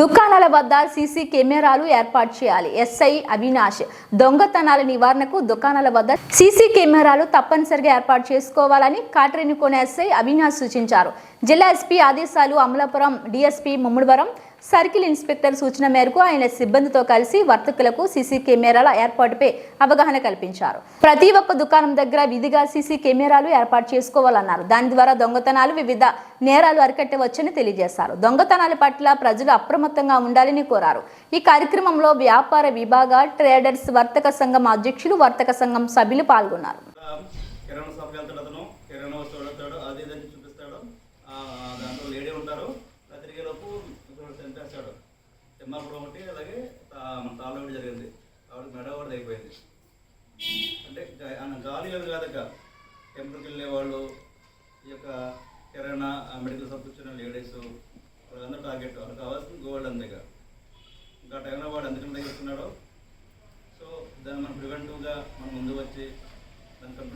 దుకాణాల వద్ద సీసీ కెమెరాలు ఏర్పాటు చేయాలి. ఎస్ఐ అవినాష్ దొంగతనాల నివారణకు దుకాణాల వద్ద సీసీ కెమెరాలు తప్పనిసరిగా ఏర్పాటు చేసుకోవాలని కాట్రేనికోన ఎస్ఐ అవినాష్ సూచించారు. జిల్లా ఎస్పీ ఆదేశాలు Amalapuram DSP Mummidivaram circle inspector సూచన మేరకు ఆయన సిబ్బందితో కలిసి వర్తకులకు సీసీ కెమెరాల ఏర్పాటుపై అవగాహన కల్పించారు. ప్రతి ఒక్క దుకాణం దగ్గర విధిగా సీసీ కెమెరాలు ఏర్పాటు చేసుకోవాలన్నారు. దాని ద్వారా దొంగతనాలు వివిధ నేరాలు అరికట్టవచ్చని తెలియజేశారు. దొంగతనాల పట్ల ప్రజలు అప్రమత్తంగా ఉండాలని కోరారు. ఈ కార్యక్రమంలో వ్యాపార విభాగ ట్రేడర్స్ వర్తక సంఘం అధ్యక్షులు వర్తక సంఘం సభ్యులు పాల్గొన్నారు. కిరాణా షాప్కి వెళ్తాడు అతను కిరాణా వస్తువు అది చూపిస్తాడు దాంట్లో లేడీ ఉంటారు. తిమ్మాపురం ఒకటి అలాగే మన తాళ్ళు ఒకటి జరిగింది. ఆవిడకి మెడ ఒకటి అయిపోయింది. అంటే గాలి లేదు కాదక్క. టెంపుల్కి వెళ్ళే వాళ్ళు ఈ యొక్క కిరాణా ఆ మెడికల్ షాప్ వచ్చిన లేడీస్ వాళ్ళందరూ టార్గెట్ వాళ్ళకి కావాల్సింది గోల్డ్ అంతే ఇంకా. టైంలో వాడు ఎందుకంటే చేస్తున్నాడో సో దాన్ని మనం ప్రివెంటివ్గా మనం ముందు వచ్చి దాని